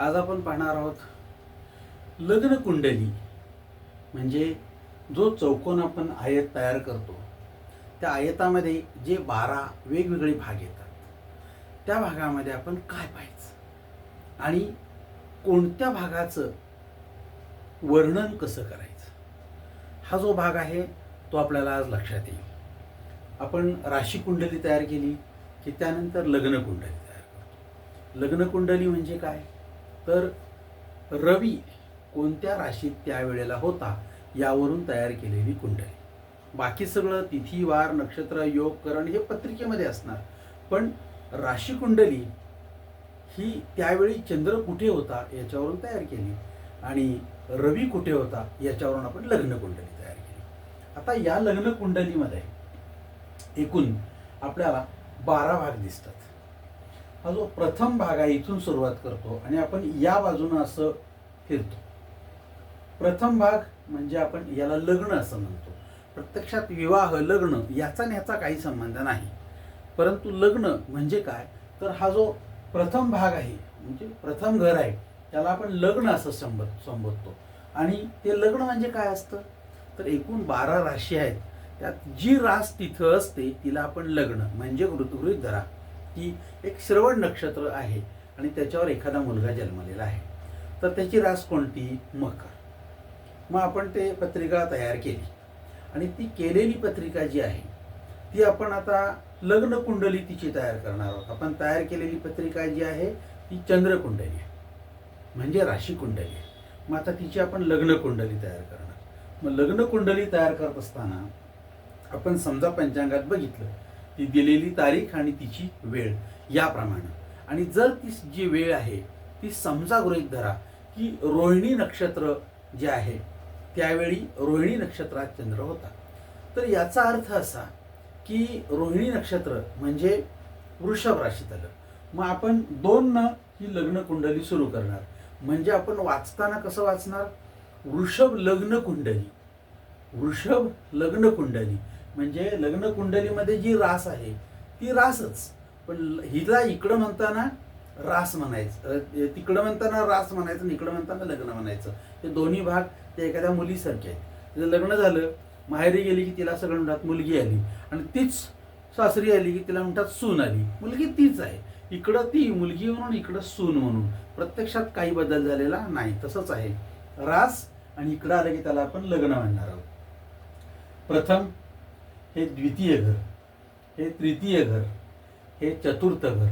आज आपण पाहणार आहोत लग्न कुंडली. म्हणजे जो चौकोन आपण आयत तयार करतो त्या आयतामध्ये जे बारा वेगवेगळे भाग येतात. त्या भागामध्ये आपण काय पाहायचं? आणि कोणत्या भागाचं वर्णन कसं करायचं? हा जो भाग आहे तो आपल्याला आज लक्षात येईल. आपण राशी कुंडली तयार केली की त्यानंतर लग्न कुंडली तयार करतो. लग्न कुंडली म्हणजे काय? तर रवी कोणत्या राशीत त्यावेळेला होता यावरून तयार केलेली कुंडली. बाकी सगळं तिथी वार नक्षत्र योग करण हे पत्रिकेमध्ये असणार. पण राशी कुंडली ही त्यावेळी चंद्र कुठे होता याच्यावरून तयार केली आणि रवी कुठे होता याच्यावरून आपण लग्न कुंडली तयार केली. आता या लग्न कुंडलीमध्ये एकूण आपल्याला बारा भाग दिसतात. हा जो प्रथम भाग आहे इथून सुरुवात करतो आणि आपण या बाजूनं असं फिरतो. प्रथम भाग म्हणजे आपण याला लग्न असं म्हणतो. प्रत्यक्षात विवाह लग्न याचा ह्याचा काही संबंध नाही. परंतु लग्न म्हणजे काय? तर हा जो प्रथम भाग आहे म्हणजे प्रथम घर आहे त्याला आपण लग्न असं संबोध संबोधतो. आणि ते लग्न म्हणजे काय असतं? तर एकूण बारा राशी आहेत. त्यात जी रास तिथं असते तिला आपण लग्न म्हणजे गृहगृहित धरा की एक श्रवण नक्षत्र आहे आणि त्याच्यावर एखादा मुलगा जन्मलेला आहे. तर त्याची रास कोणती? मकर. मग आपण ते पत्रिका तयार केली. आणि ती केलेली पत्रिका जी आहे ती आपण आता लग्न कुंडली तिची तयार करणार आहोत. आपण तयार केलेली पत्रिका जी आहे ती चंद्रकुंडली आहे. म्हणजे राशी कुंडली आहे. मग आता तिची आपण लग्न कुंडली तयार करणार. मग लग्न कुंडली तयार करत असताना आपण समजा पंचांगात बघितलं ती दिलेली तारीख आणि तिची वेळ याप्रमाणे. आणि जर ती जी वेळ आहे ती समजा गृहीत धरा की रोहिणी नक्षत्र जे आहे त्यावेळी रोहिणी नक्षत्रात चंद्र होता. तर याचा अर्थ असा की रोहिणी नक्षत्र म्हणजे वृषभ राशीत आलं मग आपण दोन न ही लग्न कुंडली सुरू करणार. म्हणजे आपण वाचताना कसं वाचणार? वृषभ लग्न कुंडली. वृषभ लग्न कुंडली. म्हणजे लग्न कुंडलीमध्ये जी रास आहे ती रासच. पण हिला इकडं म्हणताना रास म्हणायचं तिकडं म्हणताना रास म्हणायचं आणि इकडं म्हणताना लग्न म्हणायचं. हे दोन्ही भाग ते एखाद्या मुलीसारखे आहेत. तिचं लग्न झालं माहेरी गेली की तिला सगळं म्हणतात मुलगी आली. आणि तीच सासरी आली की तिला म्हणतात सून आली. मुलगी तीच आहे. इकडं ती मुलगी म्हणून इकडं सून म्हणून. प्रत्यक्षात काही बदल झालेला नाही. तसंच आहे. रास आणि इकडं आलं की त्याला आपण लग्न म्हणणार आहोत. प्रथम हे द्वितीय घर हे तृतीय घर हे चतुर्थ घर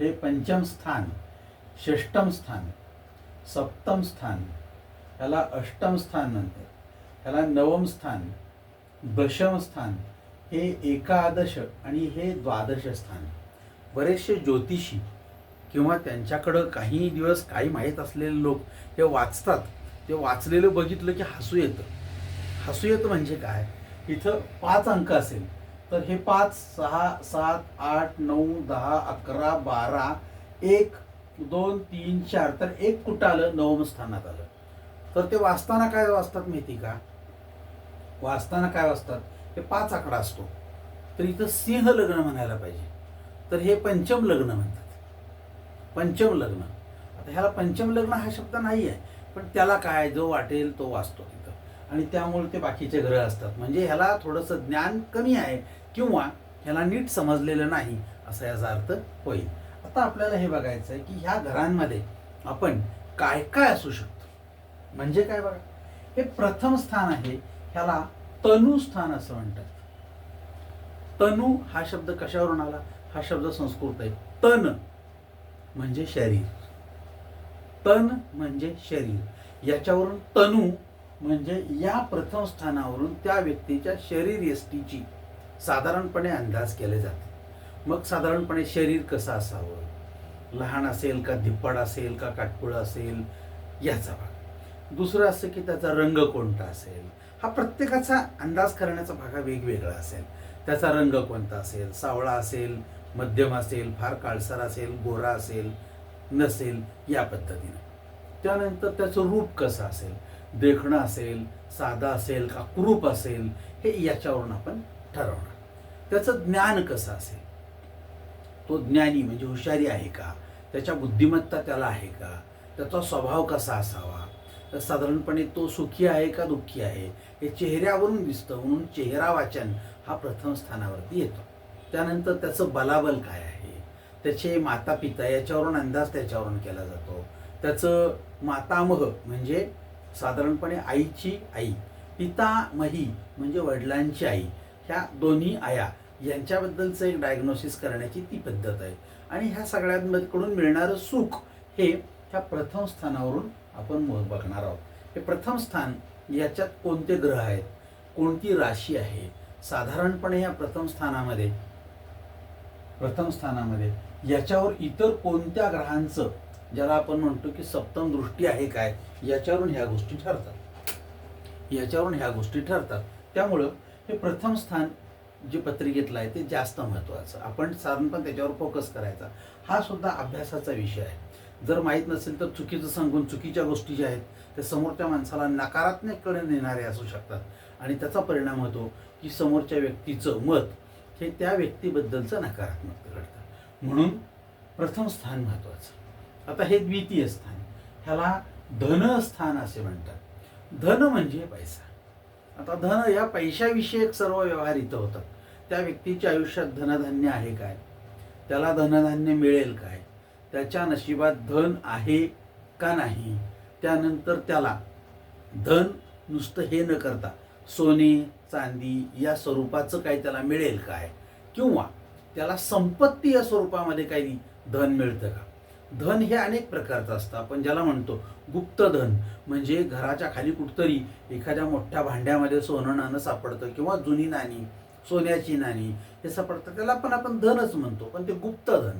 हे पंचम स्थान षष्टम स्थान सप्तम स्थान ह्याला अष्टम स्थान म्हणतात. ह्याला नवम स्थान दशम स्थान हे एकादश आणि हे द्वादश स्थान. बरेचसे ज्योतिषी किंवा त्यांच्याकडं काही दिवस काही माहीत असलेले लोक हे वाचतात. ते वाचलेलं बघितलं की हसू येतं. हसू येतं म्हणजे काय? इथं पाच अंक असेल. तर हे पाच सहा सात आठ नऊ दहा अकरा बारा एक दोन तीन चार तर एक कुठं आलं? नवम स्थानात आलं. तर ते वाचताना काय वाचतात माहिती का? वाचताना काय वाचतात? हे पाच आकडा असतो. तर इथं सिंह लग्न म्हणायला पाहिजे. तर हे पंचम लग्न म्हणतात. पंचम लग्न. आता ह्याला पंचम लग्न हा शब्द नाही आहे पण त्याला काय जो वाटेल तो वाचतो. आणि त्यामुळे ते बाकीचे ग्रह असतात. म्हणजे ह्याला थोडंसं ज्ञान कमी आहे किंवा ह्याला नीट समजलेलं नाही असा याचा अर्थ होईल. आता आपल्याला हे बघायचं आहे की ह्या घरांमध्ये आपण काय काय असू शकतो? म्हणजे काय बघा हे प्रथम स्थान आहे ह्याला तनु स्थान असं म्हणतात. तनु हा शब्द कशावरून आला? हा शब्द संस्कृत आहे. तन म्हणजे शरीर. तन म्हणजे शरीर. याच्यावरून तनु म्हणजे या प्रथम स्थानावरून त्या व्यक्तीच्या शरीर यष्टीची साधारणपणे अंदाज केले जाते. मग साधारणपणे शरीर कसं असावं? लहान असेल का धिप्पड असेल का काटपुळ असेल? याचा भाग. दुसरं असं की त्याचा रंग कोणता असेल? हा प्रत्येकाचा अंदाज करण्याचा भाग हा वेगवेगळा असेल. त्याचा रंग कोणता असेल? सावळा असेल मध्यम असेल फार काळसर असेल गोरा असेल नसेल या पद्धतीने. त्यानंतर त्याचं रूप कसं असेल? देखणं असेल साधा असेल का कुरूप असेल हे याच्यावरून आपण ठरवणार. त्याचं ज्ञान कसं असेल? तो ज्ञानी म्हणजे हुशारी आहे का? त्याच्या बुद्धिमत्ता त्याला आहे का? त्याचा स्वभाव कसा असावा? तर साधारणपणे तो सुखी आहे का दुःखी आहे? हे चेहऱ्यावरून दिसतं म्हणून चेहरा वाचन हा प्रथम स्थानावरती येतो. त्यानंतर त्याचं बलाबल काय आहे? त्याचे माता पिता याच्यावरून अंदाज त्याच्यावरून केला जातो. त्याचं मातामह म्हणजे साधारणपणे आईची आई पितामही म्हणजे वडिलांची आई ह्या दोन्ही आया यांच्याबद्दलचं एक डायग्नोसिस करण्याची ती पद्धत आहे. आणि ह्या सगळ्यांकडून मिळणारं सुख हे ह्या प्रथम स्थानावरून आपण मो- बघणार आहोत. हे प्रथम स्थान याच्यात कोणते ग्रह आहेत? कोणती राशी आहे? साधारणपणे या प्रथम स्थानामध्ये प्रथम स्थानामध्ये याच्यावर इतर कोणत्या ग्रहांचं ज्याला आपण म्हणतो की सप्तम दृष्टी आहे काय याच्यावरून ह्या गोष्टी ठरतात. याच्यावरून ह्या गोष्टी ठरतात. त्यामुळं हे प्रथम स्थान जे पत्रिकेतलं आहे ते जास्त महत्त्वाचं. आपण साधारणपण त्याच्यावर फोकस करायचा. हा सुद्धा अभ्यासाचा विषय आहे. जर माहीत नसेल तर चुकीचं सांगून चुकीच्या गोष्टी ज्या आहेत त्या समोरच्या माणसाला नकारात्मककडे नेणारे असू शकतात. आणि त्याचा परिणाम होतो की समोरच्या व्यक्तीचं मत हे त्या व्यक्तीबद्दलचं नकारात्मक घडतं म्हणून प्रथम स्थान महत्त्वाचं. आता हे द्वितीय स्थान. ह्याला धनस्थान असे म्हणतात. धन म्हणजे पैसा. आता धन या पैशाविषयक सर्व व्यवहार इथं होतात. त्या व्यक्तीच्या आयुष्यात धनधान्य आहे काय? त्याला धनधान्य मिळेल काय? त्याच्या नशिबात धन आहे का नाही? त्यानंतर त्याला धन नुसतं हे न करता सोने चांदी या स्वरूपाचं काय त्याला मिळेल काय? किंवा त्याला संपत्ती या स्वरूपामध्ये काही धन मिळतं का? धन हे अनेक प्रकारचं असतं. आपण ज्याला म्हणतो गुप्त धन म्हणजे घराच्या खाली कुठतरी एखाद्या मोठ्या भांड्यामध्ये सोनं नाणं सापडतं किंवा जुनी नाणी सोन्याची नाणी हे सापडतं. त्याला पण आपण धनच म्हणतो पण ते गुप्त धन.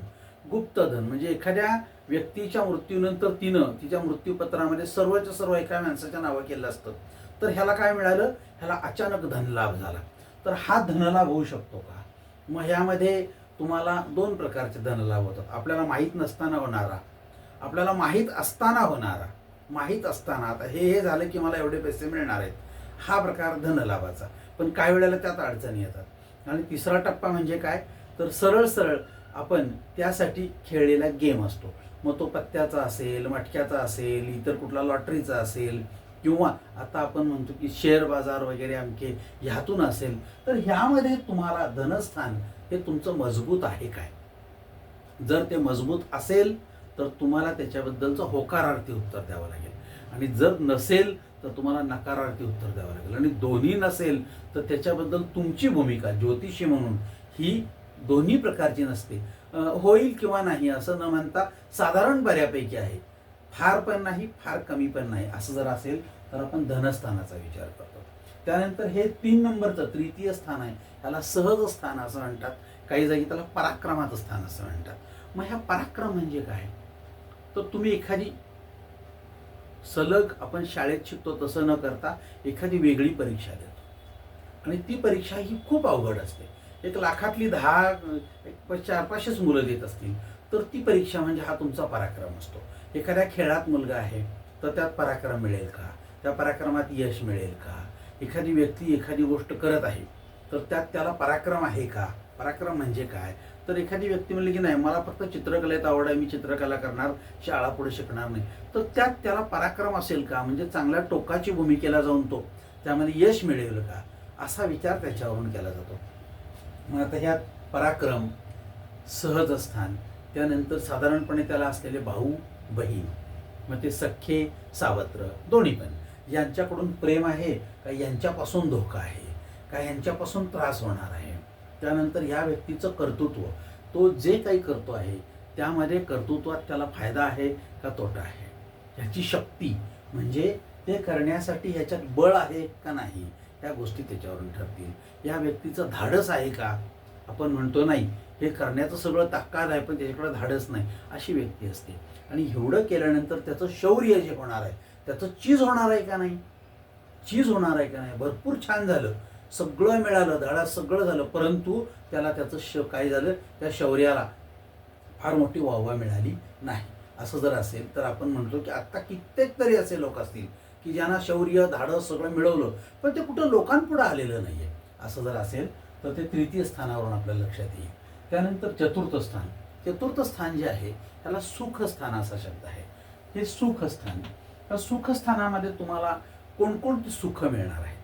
गुप्त धन म्हणजे एखाद्या व्यक्तीच्या मृत्यूनंतर तिनं तिच्या मृत्यूपत्रामध्ये सर्वच्या सर्व एका माणसाच्या नावं केलं असतं. तर ह्याला काय मिळालं? ह्याला अचानक धनलाभ झाला. तर हा धनलाभ होऊ शकतो का? मग ह्यामध्ये तुम्हाला दोन प्रकारचे धनलाभ होतात आपल्याला माहीत नसताना होणारा. आपल्याला माहीत असताना होणारा. माहीत असताना आता हे हे झालं की मला एवढे पैसे मिळणार आहेत. हा प्रकार धनलाभाचा पण काही वेळेला त्यात अडचणी येतात. आणि तिसरा टप्पा म्हणजे काय? तर सरळ सरळ आपण त्यासाठी खेळलेला गेम असतो. मग तो पत्त्याचा असेल मटक्याचा असेल इतर कुठला लॉटरीचा असेल किंवा आता आपण म्हणतो की शेअर बाजार वगैरे आमके ह्यातून असेल तर ह्यामध्ये तुम्हाला धनस्थान हे तुमचं मजबूत आहे काय? जर ते मजबूत असेल तर तुम्हाला त्याच्याबद्दलचं होकारार्थी उत्तर द्यावं लागेल. आणि जर नसेल तर तुम्हाला नकारार्थी उत्तर द्यावं लागेल. आणि दोन्ही नसेल तर त्याच्याबद्दल तुमची भूमिका ज्योतिषी म्हणून ही दोन्ही प्रकारची नसते. होईल किंवा नाही असं न म्हणता साधारण बऱ्यापैकी आहे. फार पण नाही फार कमी पण नाही. असं जर असेल तर आपण धनस्थानाचा विचार करतो. त्यानंतर हे तीन नंबरचं तृतीय स्थान आहे. त्याला सहज स्थान असं म्हणतात. काही जागी त्याला पराक्रमाचं स्थान असं म्हणतात. मग ह्या पराक्रम म्हणजे काय? तर तुम्ही एखादी सलग आपण शाळेत शिकतो तसं न करता एखादी वेगळी परीक्षा देतो. आणि ती परीक्षा ही खूप अवघड असते. एक लाखातली दहा एक चार पाचशेच मुलं देत असतील तर ती परीक्षा म्हणजे हा तुमचा पराक्रम असतो. एखाद्या खेळात मुलगा आहे तर त्यात पराक्रम मिळेल का? त्या पराक्रमात यश मिळेल का? एखादी व्यक्ती एखादी गोष्ट करत आहे तर त्यात त्याला पराक्रम आहे का? पराक्रम म्हणजे काय? तर एखादी व्यक्ती म्हणली की नाही मला फक्त चित्रकलेत आवड आहे मी चित्रकला करणार शाळा पुढे शिकणार नाही. तर त्यात त्याला पराक्रम असेल का? म्हणजे चांगल्या टोकाची भूमिकेला जाऊन तो त्यामध्ये यश मिळेल का? असा विचार त्याच्यावरून केला जातो. मग आता ह्यात पराक्रम सहज स्थान त्यानंतर साधारणपणे त्याला असलेले भाऊ बहीण. मग ते सख्खे सावत्र दोन्ही पण. यांच्याकडून प्रेम आहे का यांच्यापासून धोका आहे का यांच्यापासून त्रास होणार आहे? त्यानंतर ह्या व्यक्तीचं कर्तृत्व. तो जे काही करतो आहे त्यामध्ये कर्तृत्वात त्याला फायदा आहे का तोटा आहे? ह्याची शक्ती म्हणजे ते करण्यासाठी ह्याच्यात बळ आहे का नाही ह्या गोष्टी त्याच्यावरून ठरतील. या व्यक्तीचं धाडस आहे का? आपण म्हणतो नाही हे करण्याचं सगळं ताकाद आहे पण त्याच्याकडे धाडस नाही अशी व्यक्ती असते. आणि एवढं केल्यानंतर त्याचं शौर्य जे होणार आहे त्याचं चीज होणार आहे का नाही? चीज होणार आहे का नाही? भरपूर छान झालं. सगळं मिळालं धाडस सगळं झालं परंतु त्याला त्याचं श काय झालं? त्या शौर्याला फार मोठी वाहवा मिळाली नाही. असं जर असेल तर आपण म्हणतो की आत्ता कित्येक तरी असे लोक असतील की ज्यांना शौर्य धाडस सगळं मिळवलं पण ते कुठं लोकांपुढं आलेलं नाही आहे असं जर असेल तर ते तृतीय स्थानावरून आपल्या लक्षात येईल. त्यानंतर चतुर्थ स्थान. चतुर्थ स्थान जे आहे त्याला सुखस्थान असा शब्द आहे. हे सुखस्थान त्या सुखस्थानामध्ये तुम्हाला कोणकोणती सुख मिळणार आहेत?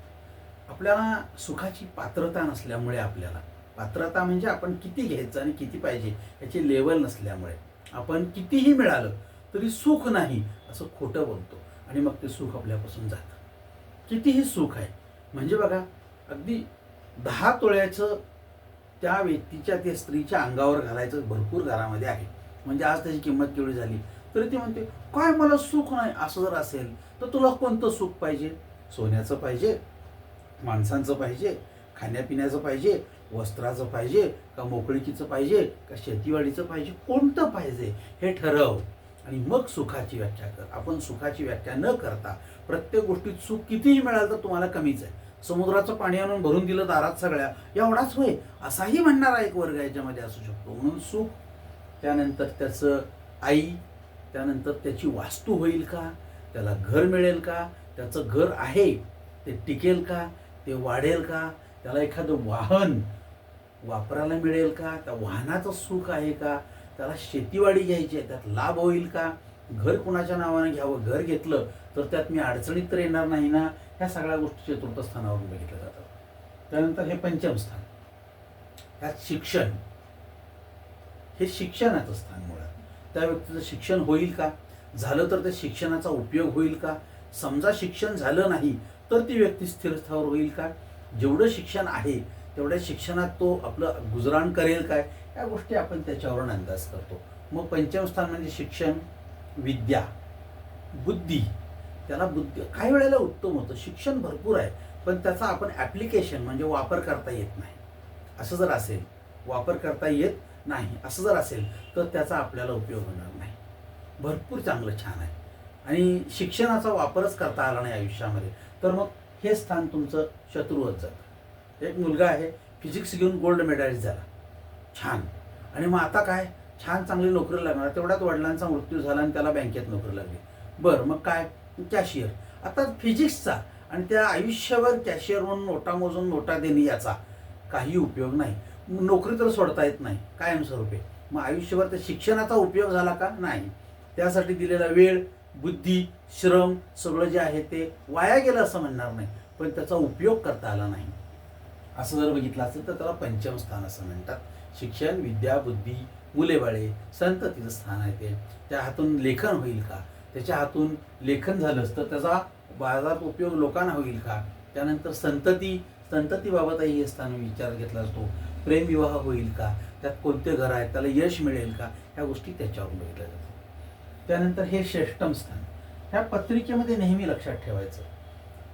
आपल्याला सुखाची पात्रता नसल्यामुळे आपल्याला पात्रता म्हणजे आपण किती घ्यायचं आणि किती पाहिजे याची लेवल नसल्यामुळे आपण कितीही मिळालं तरी सुख नाही असं खोटं बोलतो आणि मग ते सुख आपल्यापासून जातं. कितीही सुख आहे. म्हणजे बघा अगदी दहा तोळ्याचं त्या व्यक्तीच्या त्या स्त्रीच्या अंगावर घालायचं भरपूर घरामध्ये आहे. म्हणजे आज त्याची किंमत केवढी झाली? तरी ती म्हणते काय मला सुख नाही? असं जर असेल तर तुला कोणतं सुख पाहिजे? सोन्याचं पाहिजे? माणसांचं पाहिजे? खाण्यापिण्याचं पाहिजे? वस्त्राचं पाहिजे? का मोकळीकीचं पाहिजे? का शेतीवाडीचं पाहिजे? कोणतं पाहिजे? हे ठरव. आणि मग सुखाची व्याख्या कर. आपण सुखाची व्याख्या न करता प्रत्येक गोष्टीत सुख कितीही मिळालं तर तुम्हाला कमीच आहे. समुद्राचं पाणी आणून भरून दिलं दारात सगळ्या एवढाच होय. असाही म्हणणारा एक वर्ग याच्यामध्ये असू शकतो. म्हणून सुख त्यानंतर त्याचं आई त्यानंतर त्याची वास्तू होईल का? त्याला घर मिळेल का? त्याचं घर आहे ते टिकेल का? ते वाढेल का? त्याला एखादं वाहन वापरायला मिळेल का? त्या वाहनाचं सुख आहे का? त्याला शेतीवाडी घ्यायची आहे त्यात लाभ होईल का? घर कुणाच्या नावानं घ्यावं? घर घेतलं तर त्यात मी अडचणीत तर येणार नाही ना ह्या सगळ्या गोष्टी चतुर्थ स्थानावरून बघितल्या जातात त्यानंतर हे पंचम स्थान. त्यात शिक्षण. हे शिक्षणाचं स्थान मुळात. त्या व्यक्तीचं शिक्षण होईल का? झालं तर त्या शिक्षणाचा उपयोग होईल का? समजा शिक्षण झालं नाही तर ती व्यक्ती स्थिरस्थावर होईल का? जेवढं शिक्षण आहे तेवढ्या शिक्षणात तो आपलं गुजराण करेल काय? या गोष्टी आपण त्याच्यावरून अंदाज करतो. मग पंचम स्थान म्हणजे शिक्षण विद्या बुद्धी. त्याला बुद्धी काही वेळेला उत्तम होतं. शिक्षण भरपूर आहे पण त्याचा आपण ॲप्लिकेशन म्हणजे वापर करता येत नाही. असं जर असेल वापर करता येत नाही असं जर असेल तर त्याचा आपल्याला उपयोग होणार नाही. भरपूर चांगलं छान आहे. आणि शिक्षणाचा वापरच करता आला नाही आयुष्यामध्ये. तर मग हे स्थान तुमचं शत्रुवत जातं. एक मुलगा आहे फिजिक्स घेऊन गोल्ड मेडलिस्ट झाला. छान. आणि मग आता काय? छान चांगली नोकरी लागणार. तेवढ्यात वडिलांचा मृत्यू झाला आणि त्याला बँकेत नोकरी लागली. बरं मग काय? कॅशियर. आता फिजिक्सचा आणि त्या आयुष्यभर कॅशियर म्हणून नोटा मोजून नोटा देणे याचा काही उपयोग नाही. नोकरी तर सोडता येत नाही कायमस्वरूपी मग आयुष्यभर त्या शिक्षणाचा उपयोग झाला का? नाही. त्यासाठी दिलेला वेळ बुद्धी श्रम सगळं जे आहे ते वाया गेलं असं म्हणणार नाही पण त्याचा उपयोग करता आला नाही. असं जर बघितलं असेल तर त्याला पंचम स्थान असं म्हणतात. शिक्षण विद्या बुद्धी मुलेबाळे संततीचं स्थान आहे ते. त्या हातून लेखन होईल का? त्याच्या हातून लेखन झालं असतं. त्याचा बाजारात उपयोग लोकांना होईल का? त्यानंतर संतती संततीबाबतही हे स्थान विचार घेतला असतो प्रेमविवाह होईल का? त्यात कोणते घर आहेत? त्याला यश मिळेल का? ह्या गोष्टी त्याच्यावरून बघितल्या जातात. त्यानंतर हे श्रेष्ठम स्थान. ह्या पत्रिकेमध्ये नेहमी लक्षात ठेवायचं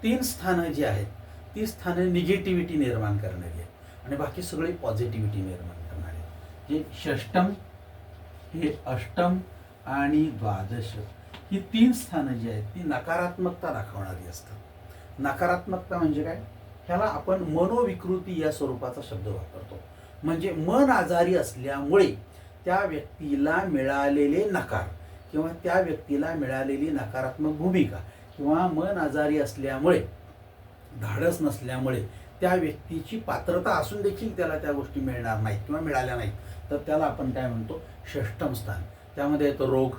तीन स्थानं जी आहेत ती स्थानं निगेटिव्हिटी निर्माण करणारी आहेत. आणि बाकी सगळी पॉझिटिव्हिटी निर्माण करणारी आहेत. जे षष्टम हे अष्टम आणि द्वादश. ही तीन स्थानं जी आहेत ती नकारात्मकता दाखवणारी असतात. नकारात्मकता म्हणजे काय? ह्याला आपण मनोविकृती या स्वरूपाचा शब्द वापरतो. म्हणजे मन आजारी असल्यामुळे त्या व्यक्तीला मिळालेले नकार किंवा त्या व्यक्तीला मिळालेली नकारात्मक भूमिका किंवा मन आजारी असल्यामुळे धाडस नसल्यामुळे त्या व्यक्तीची पात्रता असून देखील त्याला त्या गोष्टी मिळणार नाहीत किंवा मिळाल्या नाहीत. तर त्याला आपण काय म्हणतो? षष्टम स्थान. त्यामध्ये येतो रोग.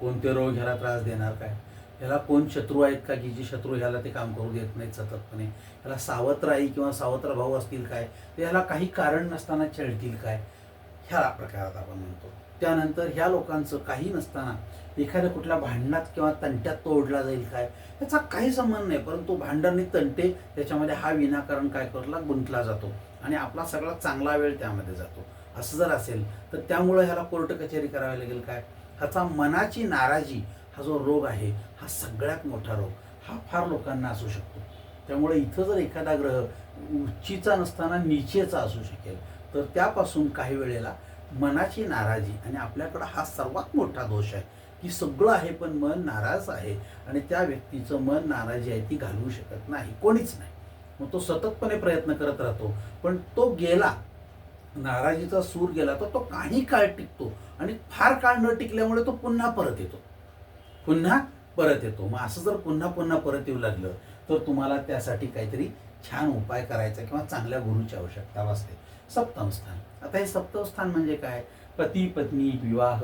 कोणते रोग ह्याला त्रास देणार काय? ह्याला कोण शत्रू आहेत का की जी शत्रू ह्याला ते काम करू देत नाहीत सततपणे? ह्याला सावत्र आई किंवा सावत्र भाऊ असतील काय? ते ह्याला काही कारण नसताना छळतील काय? ह्या प्रकारात आपण म्हणतो. त्यानंतर ह्या लोकांचं काही नसताना एखाद्या कुठल्या भांडणात किंवा तंट्यात तोडला जाईल काय? याचा काही संबंध नाही परंतु भांडण आणि तंटे त्याच्यामध्ये हा विनाकारण काय करला गुंतला जातो आणि आपला सगळा चांगला वेळ त्यामध्ये जातो. असं जर असेल तर त्यामुळं ह्याला कोर्ट कचेरी करावी लागेल काय? ह्याचा मनाची नाराजी हा जो रोग आहे हा सगळ्यात मोठा रोग. हा फार लोकांना असू शकतो. त्यामुळे इथं जर एखादा ग्रह उच्चीचा नसताना नीचेचा असू शकेल तर त्यापासून काही वेळेला मनाची नाराजी आणि आपल्याकडं हा सर्वात मोठा दोष आहे की सगळं आहे पण मन नाराज आहे आणि त्या व्यक्तीचं मन नाराजी आहे ती घालवू शकत नाही कोणीच नाही. मग तो सततपणे प्रयत्न करत राहतो पण तो गेला नाराजीचा सूर गेला तर तो काही काळ टिकतो आणि फार काळ न टिकल्यामुळे तो पुन्हा परत येतो. पुन्हा परत येतो. मग असं जर पुन्हा पुन्हा परत येऊ लागलं तर तुम्हाला त्यासाठी काहीतरी छान उपाय करायचा किंवा चांगल्या गुरुची आवश्यकता असते. सप्तम स्थान. आता हे सप्तम स्थान म्हणजे काय? पती पत्नी विवाह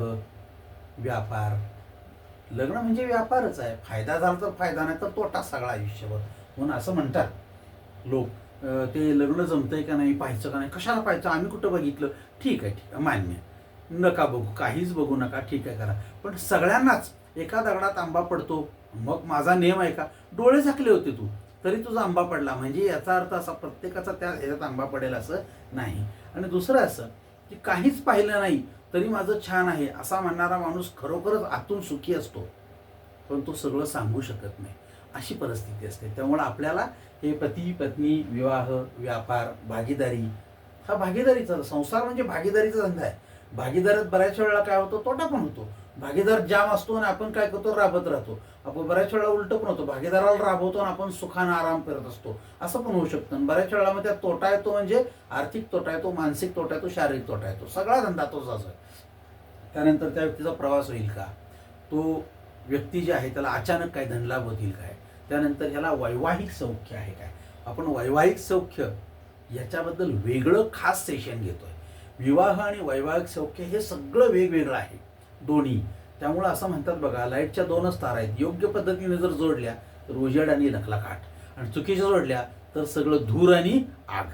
व्यापार. लग्न म्हणजे व्यापारच आहे. फायदा झाला तर फायदा नाही तर तोटा सगळा आयुष्यभर. म्हणून असं म्हणतात लोक. ते लग्न जमतंय का नाही पाहायचं का नाही कशाला पाहायचं? आम्ही कुठं बघितलं? ठीक आहे ठीक आहे मान्य. नका बघू काहीच बघू नका ठीक आहे करा. पण सगळ्यांनाच एका दगडात आंबा पडतो. मग माझा नियम आहे का? डोळे झाकले होते तू. तरी तुझा आंबा पडला. म्हणजे याचा अर्थ असा प्रत्येकाचा त्या ह्याच्यात आंबा पडेल असं नाही. आणि दुसरं असं की काहीच पाहिलं नाही तरी माझं छान आहे. असा म्हणणारा माणूस खरोखरच आतून सुखी असतो. पण तो सगळं सांगू शकत नाही. अशी परिस्थिती असते. त्यामुळं आपल्याला हे पती पत्नी विवाह व्यापार भागीदारी हा भागीदारीचा संसार म्हणजे भागीदारीचा धंदा आहे. भागीदारात बऱ्याच वेळेला काय होतो तोटा पण होतो. भागीदार जाम असतो आणि आपण काय करतो राबत राहतो. आपण बऱ्याच वेळा उलट पण होतो. भागीदाराला राबवतो आणि आपण सुखानं आराम करत असतो. असं पण होऊ शकतं. आणि बऱ्याच वेळा मग त्यात तोटा येतो म्हणजे आर्थिक तोटा येतो मानसिक तोटा येतो शारीरिक तोटा येतो. सगळा धंदा तोच असं आहे त्यानंतर त्या व्यक्तीचा प्रवास होईल का? तो व्यक्ती जे आहे त्याला अचानक काय धनलाभ होतील काय? त्यानंतर ह्याला वैवाहिक सौख्य आहे काय? आपण वैवाहिक सौख्य याच्याबद्दल वेगळं खास सेशन घेतोय. विवाह आणि वैवाहिक सौख्य हे सगळं वेगवेगळं आहे. दोन्ही. त्यामुळं असं म्हणतात बघा लाईटच्या दोनच तारा आहेत. योग्य पद्धतीने जर जोडल्या तर उजेड आणि काठ आणि चुकीच्या जोडल्या तर सगळं धूर आणि आग.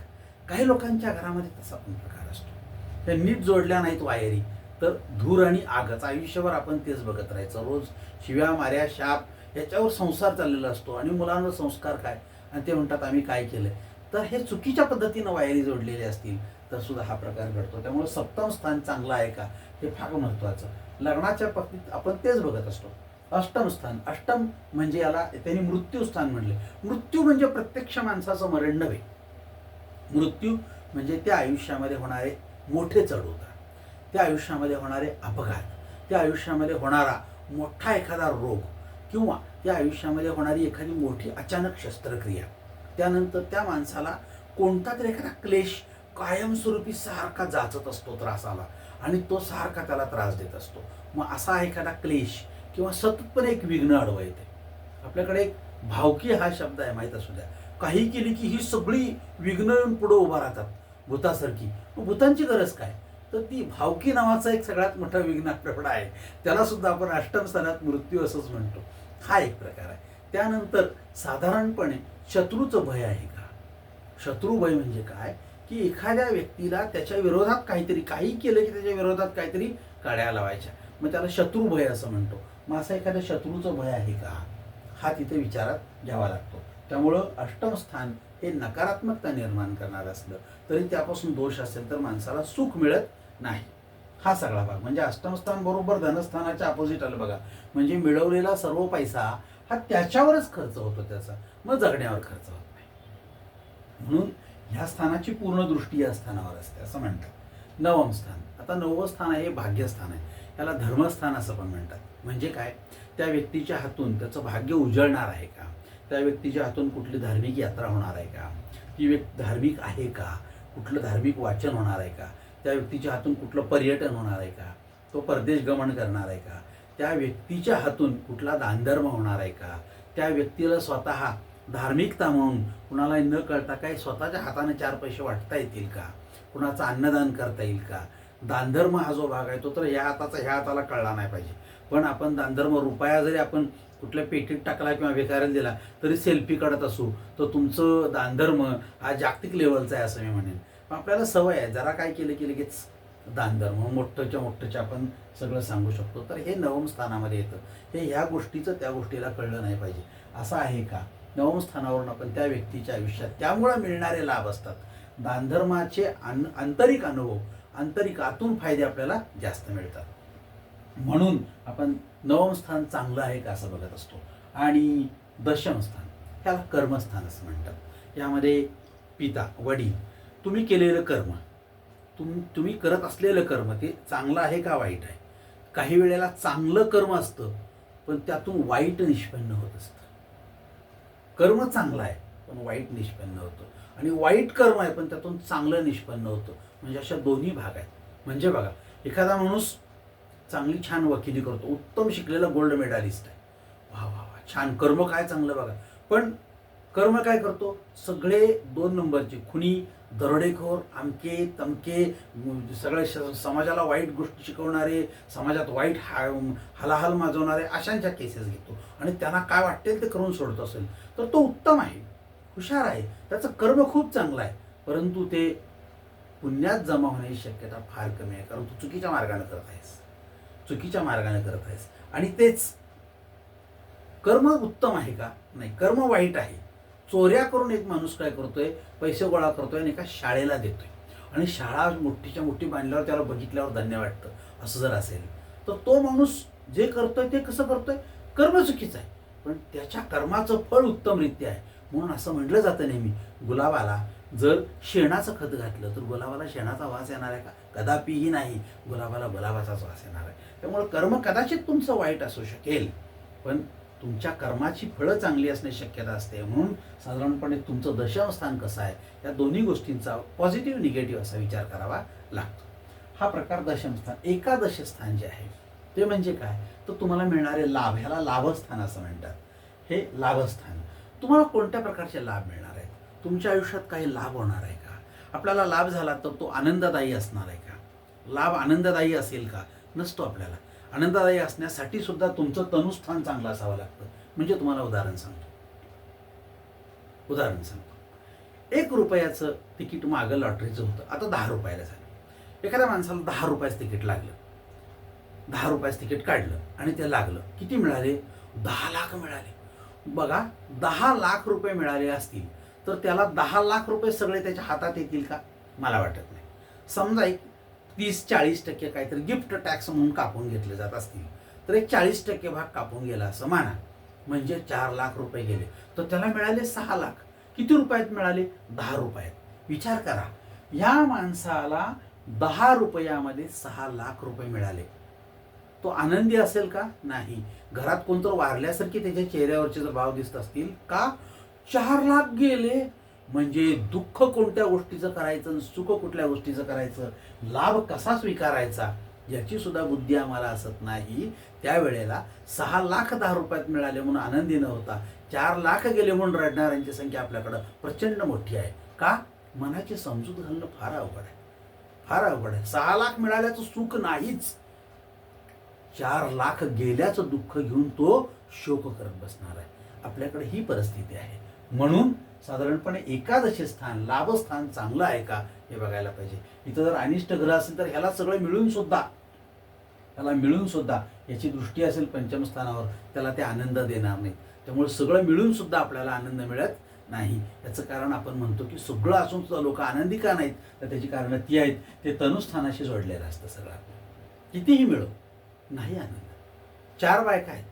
काही लोकांच्या घरामध्ये तसा पण प्रकार असतो. त्या नीट जोडल्या नाहीत वायरी तर धूर आणि आगच. आयुष्यभर आपण तेच बघत राहायचं. रोज शिव्या माऱ्या शाप याच्यावर संसार चाललेला असतो आणि मुलांवर संस्कार काय? आणि ते म्हणतात आम्ही काय केलंय? तर हे चुकीच्या पद्धतीनं वायरी जोडलेले असतील तर सुद्धा हा प्रकार घडतो. त्यामुळे सप्तम स्थान चांगलं आहे का? हे फार महत्वाचं लग्नाच्या बाबतीत आपण तेच बघत असतो. अष्टम स्थान. अष्टम म्हणजे याला त्यांनी मृत्यू स्थान म्हणले. मृत्यू म्हणजे प्रत्यक्ष माणसाचं मरण नव्हे. मृत्यू म्हणजे त्या आयुष्यामध्ये होणारे मोठे चढउतार त्या आयुष्यामध्ये होणारे अपघात. त्या आयुष्यामध्ये होणारा मोठा एखादा रोग. किंवा या आयुष्यामध्ये होणारी एखादी मोठी अचानक शस्त्रक्रिया. त्यानंतर त्या माणसाला कोणता तरी एखादा क्लेश कायमस्वरूपी सारखा जाचत असतो त्रासाला आणि तो सारखा त्याला त्रास देत असतो. मग असा एखादा क्लेश किंवा सततपणे एक विघ्न अडवा येते. आपल्याकडे एक भावकी हा शब्द आहे माहीत असू द्या. काही केली की ही सगळी विघ्न येऊन पुढे उभा राहतात भूतासारखी. मग भूतांची गरज काय? तर ती भावकी नावाचा एक सगळ्यात मोठा विघ्न आपल्याकडं आहे. त्याला सुद्धा आपण अष्टम स्थानात मृत्यू असंच म्हणतो. हा एक प्रकार आहे. त्यानंतर साधारणपणे शत्रूचं भय आहे का? शत्रू भय म्हणजे काय? की एखाद्या व्यक्तीला त्याच्या विरोधात काहीतरी काही केलं की त्याच्या विरोधात काहीतरी काड्या लावायच्या. मग त्याला शत्रू भय असं म्हणतो. मग असं एखाद्या शत्रूचं भय आहे का? हा तिथे विचारात घ्यावा लागतो. त्यामुळं अष्टम स्थान हे नकारात्मकता निर्माण करणार असलं तरी त्यापासून दोष असेल तर माणसाला सुख मिळत नाही. हा सगळा भाग. म्हणजे अष्टमस्थान बरोबर धनस्थानाच्या अपोजिट आलं बघा. म्हणजे मिळवलेला सर्व पैसा हा त्याच्यावरच खर्च होतो त्याचा. मग जगण्यावर खर्च होत नाही. म्हणून ह्या स्थानाची पूर्ण दृष्टी या स्थानावर असते असं म्हणतात. नवम स्थान. आता नववं स्थान आहे हे भाग्यस्थान आहे. याला धर्मस्थान असं पण म्हणतात. म्हणजे काय? त्या व्यक्तीच्या हातून त्याचं भाग्य उजळणार आहे का? त्या व्यक्तीच्या हातून कुठली धार्मिक यात्रा होणार आहे का? ती व्यक्ती धार्मिक आहे का? कुठलं धार्मिक वाचन होणार आहे का? त्या व्यक्तीच्या हातून कुठलं पर्यटन होणार आहे का? तो परदेश गमन करणार आहे का? त्या व्यक्तीच्या हातून कुठला दानधर्म होणार आहे का? त्या व्यक्तीला स्वतः धार्मिकता म्हणून कुणालाही न कळता काही स्वतःच्या हाताने चार पैसे वाटता येतील का? कुणाचं अन्नदान करता येईल का? दानधर्म हा जो भाग आहे तो तर ह्या हाताचा ह्या हाताला कळला नाही पाहिजे. पण आपण दानधर्म रुपया जरी आपण कुठल्या पेटीत टाकला किंवा भिकाऱ्याला दिला तरी सेल्फी काढत असू तर तुमचं दानधर्म हा जागतिक लेवलचा आहे असं मी म्हणेन. पण आपल्याला सवय आहे. जरा काय केलं की लगेच दानधर्म मोठंच्या मोठंच्या आपण सगळं सांगू शकतो. तर हे नवम स्थानामध्ये येतं. हे ह्या गोष्टीचं त्या गोष्टीला कळलं नाही पाहिजे. असं आहे का? नवम स्थानावरून आपण त्या व्यक्तीच्या आयुष्यात त्यामुळं मिळणारे लाभ असतात. दानधर्माचे आन आंतरिक अनुभव आंतरिक आतून फायदे आपल्याला जास्त मिळतात. म्हणून आपण नवम स्थान चांगलं आहे का असं बघत असतो. आणि दशम स्थान ह्याला कर्मस्थान असं म्हणतात. यामध्ये पिता वडील तुम्ही केलेलं कर्म तुम तुम्ही करत असलेलं कर्म ते चांगलं आहे का वाईट आहे? काही वेळेला चांगलं कर्म असतं पण त्यातून वाईट निष्पन्न होत असतं. कर्म चांगलं आहे पण वाईट निष्पन्न होतं. आणि वाईट कर्म आहे पण त्यातून चांगलं निष्पन्न होतं. म्हणजे अशा दोन्ही भाग आहेत. म्हणजे बघा एखादा माणूस चांगली छान वकिली करतो उत्तम शिकलेला गोल्ड मेडालिस्ट आहे. वा वा वा छान. कर्म काय चांगलं बघा. पण कर्म काय करतो? सगळे दोन नंबरचे खुनी दरोडेखोर आमके तमके सगळ्या सगळे श- समाजाला वाईट गोष्टी शिकवणारे समाजात वाईट हा हलाहल माजवणारे अशांच्या केसेस घेतो. आणि त्यांना काय वाटेल ते करून सोडत असेल तर तो उत्तम आहे हुशार आहे त्याचं कर्म खूप चांगलं आहे. परंतु ते पुण्यात जमा होण्याची शक्यता फार कमी आहे कारण तू चुकीच्या मार्गाने करत आहेस. चुकीच्या मार्गाने करत आहेस. आणि तेच कर्म उत्तम आहे का? नाही कर्म वाईट आहे. चोऱ्या करून एक माणूस काय करतोय? पैसे गोळा करतोय आणि एका शाळेला देतोय. आणि शाळा मोठीच्या मोठी बांधल्यावर त्याला बघितल्यावर धन्य वाटतं. असं जर असेल तर तो माणूस जे करतोय ते कसं करतोय? कर्म चुकीचं आहे. पण त्याच्या कर्माचं फळ उत्तमरित्या आहे. म्हणून असं म्हटलं जातं नेहमी गुलाबाला जर शेणाचं खत घातलं तर गुलाबाला शेणाचा वास येणार आहे का? कदापिही नाही. गुलाबाला गुलाबाचाच वास येणार आहे. त्यामुळे कर्म कदाचित तुमचं वाईट असू शकेल. पण तुमच्या कर्माची फळं चांगली असण्याची शक्यता असते. म्हणून साधारणपणे तुमचं दशमस्थान कसं आहे या दोन्ही गोष्टींचा पॉझिटिव्ह निगेटिव्ह असा विचार करावा लागतो. हा प्रकार दशमस्थान एकादशस्थान जे आहे ते म्हणजे काय? तर तुम्हाला मिळणारे लाभ ह्याला लाभस्थान असं म्हणतात. हे लाभस्थान. तुम्हाला कोणत्या प्रकारचे लाभ मिळणार आहेत? तुमच्या आयुष्यात काही लाभ होणार आहे का? आपल्याला लाभ झाला तर तो आनंददायी असणार आहे का? लाभ आनंददायी असेल का? नसतो आपल्याला. आनंददायी असण्यासाठी सुद्धा तुमचं तनुस्थान चांगलं असावं लागतं. म्हणजे तुम्हाला उदाहरण सांगतो. उदाहरण सांगतो. एक रुपयाचं तिकीट मागं लॉटरीचं होतं. आता दहा रुपयाला झालं. एखाद्या माणसाला दहा रुपयाचं तिकीट लागलं. दहा रुपयाचं तिकीट काढलं आणि ते लागलं. किती मिळाले? दहा लाख मिळाले. बघा दहा लाख रुपये मिळाले असतील तर त्याला दहा लाख रुपये सगळे त्याच्या हातात येतील का? मला वाटत नाही. समजा एक तीस चाळीस टक्के काहीतरी गिफ्ट टॅक्स म्हणून कापून घेतले जात असतील. तर एक चाळीस टक्के भाग कापून गेला असं माना. म्हणजे चार लाख रुपये गेले. तर त्याला मिळाले सहा लाख. किती रुपयात मिळाले? दहा रुपयात. विचार करा. या माणसाला दहा रुपयामध्ये सहा लाख रुपये मिळाले. तो आनंदी असेल का? नाही. घरात कोणतर वारल्यासारखे त्याच्या चेहऱ्यावरचे जर भाव दिसत असतील का? चार लाख गेले. म्हणजे दुःख कोणत्या गोष्टीचं करायचं आणि सुख कुठल्या गोष्टीचं करायचं? लाभ कसा स्वीकारायचा? याची सुद्धा बुद्धी आम्हाला असत नाही. त्यावेळेला सहा लाख दहा रुपयात मिळाले म्हणून आनंदी न होता. चार लाख गेले म्हणून रडणाऱ्यांची संख्या आपल्याकडं प्रचंड मोठी आहे. का? मनाची समजूत घालणं फार अवघड आहे. फार अवघड आहे. सहा लाख मिळाल्याचं सुख नाहीच. चार लाख गेल्याचं दुःख घेऊन तो शोक करत बसणार आहे. आपल्याकडे ही परिस्थिती आहे. म्हणून साधारणपणे एकादशी स्थान लाभस्थान चांगलं आहे का हे बघायला पाहिजे. इथं जर अनिष्ट ग्रह असेल तर ह्याला सगळं मिळून सुद्धा त्याला मिळून सुद्धा याची दृष्टी असेल पंचमस्थानावर त्याला ते आनंद देणार नाहीत त्यामुळे सगळं मिळून सुद्धा आपल्याला आनंद मिळत नाही. याचं कारण आपण म्हणतो की सगळं असून सुद्धा लोक आनंदी का नाहीत? तर त्याची कारणं ती आहेत. ते तनुस्थानाशी जोडलेलं असतं सगळं कितीही मिळो नाही आनंद. चार बायका आहेत.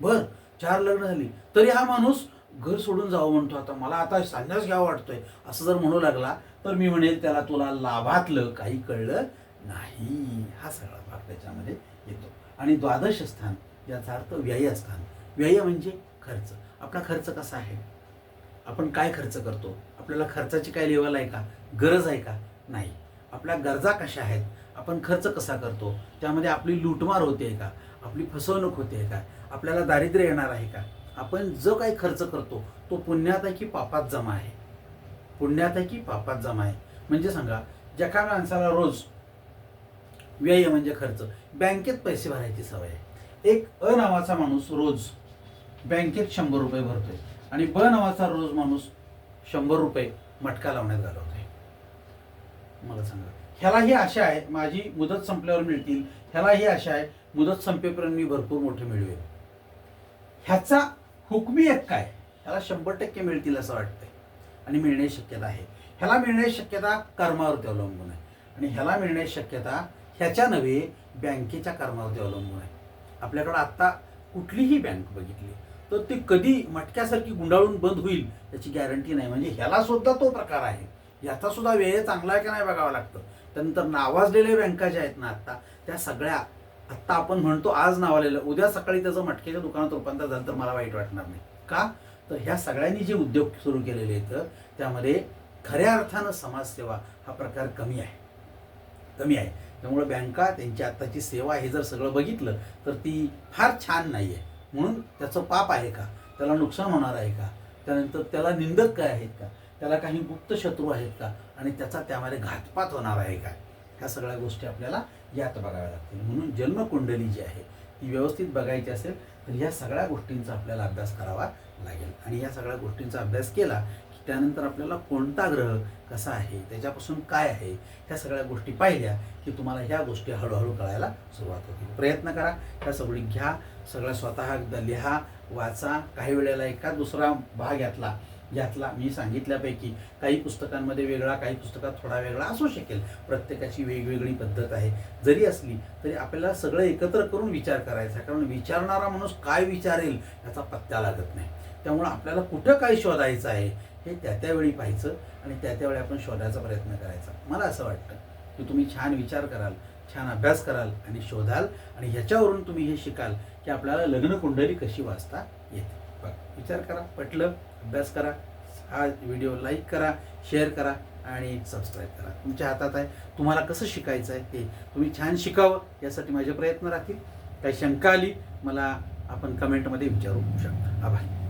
बर चार लग्न झाली तरी हा माणूस घर सोडून जावं म्हणतो आता. मला आता संन्यास घ्यावा वाटतोय. असं जर म्हणू लागला तर मी म्हणेल त्याला तुला लाभातलं काही कळलं नाही. हा सगळा भाग त्याच्यामध्ये येतो. आणि द्वादश स्थान याचा अर्थ व्यय स्थान. व्यय म्हणजे खर्च. आपला खर्च कसा आहे? आपण काय खर्च करतो? आपल्याला खर्चाची काय लेवल आहे का? गरज आहे का? नाही. आपल्या गरजा कशा आहेत? आपण खर्च कसा करतो? त्यामध्ये आपली लूटमार होते का? आपली फसवणूक होते का? आपल्याला दारिद्र्य येणार आहे का? आपण जो काही खर्च करतो तो पुण्यात आहे की पापात जमा आहे. पुण्यात आहे की पापात जमा आहे. म्हणजे सांगा ज्या माणसाला रोज व्यय म्हणजे खर्च बँकेत पैसे भरायची सवय आहे. एक अ नावाचा माणूस रोज बँकेत शंभर रुपये भरतोय आणि ब नावाचा रोज माणूस शंभर रुपये मटका लावण्यात घालवतोय. मला सांगा. ह्याला ही आशा आहे माझी मुदत संपल्यावर मिळतील. ह्याला ही आशा आहे मुदत संपेपर्यंत मी भरपूर मोठे मिळवेल ह्याचा हुकमी एक काय? ह्याला शंभर टक्के मिळतील असं वाटतंय. आणि मिळण्याची शक्यता आहे. ह्याला मिळण्याची शक्यता कर्मावरती अवलंबून आहे. आणि ह्याला मिळण्याची शक्यता ह्याच्या नव्हे बँकेच्या कर्मावरती अवलंबून आहे. आपल्याकडं आत्ता कुठलीही बँक बघितली तर ती कधी मटक्यासारखी गुंडाळून बंद होईल याची गॅरंटी नाही. म्हणजे ह्याला सुद्धा तो प्रकार आहे. याचा सुद्धा वेळ चांगला आहे का नाही बघावं लागतं. त्यानंतर नावाजलेल्या बँका ज्या आहेत ना आत्ता त्या सगळ्या आत्ता आपण म्हणतो आज नावालेलं उद्या सकाळी त्याचं मटक्याच्या दुकानात रूपांतर झालं तर मला वाईट वाटणार नाही. का? तर ह्या सगळ्यांनी जे उद्योग सुरू केलेले आहेत त्यामध्ये खऱ्या अर्थानं समाजसेवा हा प्रकार कमी आहे. कमी आहे. त्यामुळे बँका त्यांची आत्ताची सेवा हे जर सगळं बघितलं तर ती फार छान नाही आहे. म्हणून त्याचं पाप आहे का? त्याला नुकसान होणार आहे का? त्यानंतर त्याला निंदक काय आहेत का? त्याला काही गुप्त शत्रू आहेत का? आणि त्याचा त्यामध्ये घातपात होणार आहे का? ह्या सगळ्या गोष्टी आपल्याला यात बघाव्या लागतील म्हणून जन्मकुंडली जी आहे ती व्यवस्थित बघायची असेल तर ह्या सगळ्या गोष्टींचा आपल्याला अभ्यास करावा लागेल. आणि या सगळ्या गोष्टींचा अभ्यास केला की त्यानंतर आपल्याला कोणता ग्रह कसा आहे त्याच्यापासून काय आहे ह्या सगळ्या गोष्टी पाहिल्या की तुम्हाला ह्या गोष्टी हळूहळू कळायला सुरुवात होते. प्रयत्न करा ह्या सगळी घ्या सगळ्या स्वतः एकदा लिहा वाचा. काही वेळेला एका दुसरा भाग यातला यातला मी सांगितल्यापैकी काही पुस्तकांमध्ये वेगळा काही पुस्तकात थोडा वेगळा असू शकेल. प्रत्येकाची वेगवेगळी पद्धत आहे. जरी असली तरी आपल्याला सगळं एकत्र करून विचार करायचा कारण विचारणारा माणूस काय विचारेल याचा पत्ता लागत नाही. त्यामुळं आपल्याला कुठं काय शोधायचं आहे हे त्या त्यावेळी पाहायचं आणि त्या त्यावेळी आपण शोधायचा प्रयत्न करायचा. मला असं वाटतं की तुम्ही छान विचार कराल छान अभ्यास कराल आणि शोधाल आणि ह्याच्यावरून तुम्ही हे शिकाल की आपल्याला लग्न कुंडली कशी वाचता येते. बघा विचार करा. पटलं? अभ्यास करा हा व्हिडिओ लाईक करा शेअर करा आणि सबस्क्राईब करा. तुमच्या हातात आहे. तुम्हाला कसं शिकायचं आहे ते तुम्ही छान शिकावं यासाठी माझे प्रयत्न राहतील. काही शंका आली मला आपण कमेंटमध्ये विचारू शकता. आभार.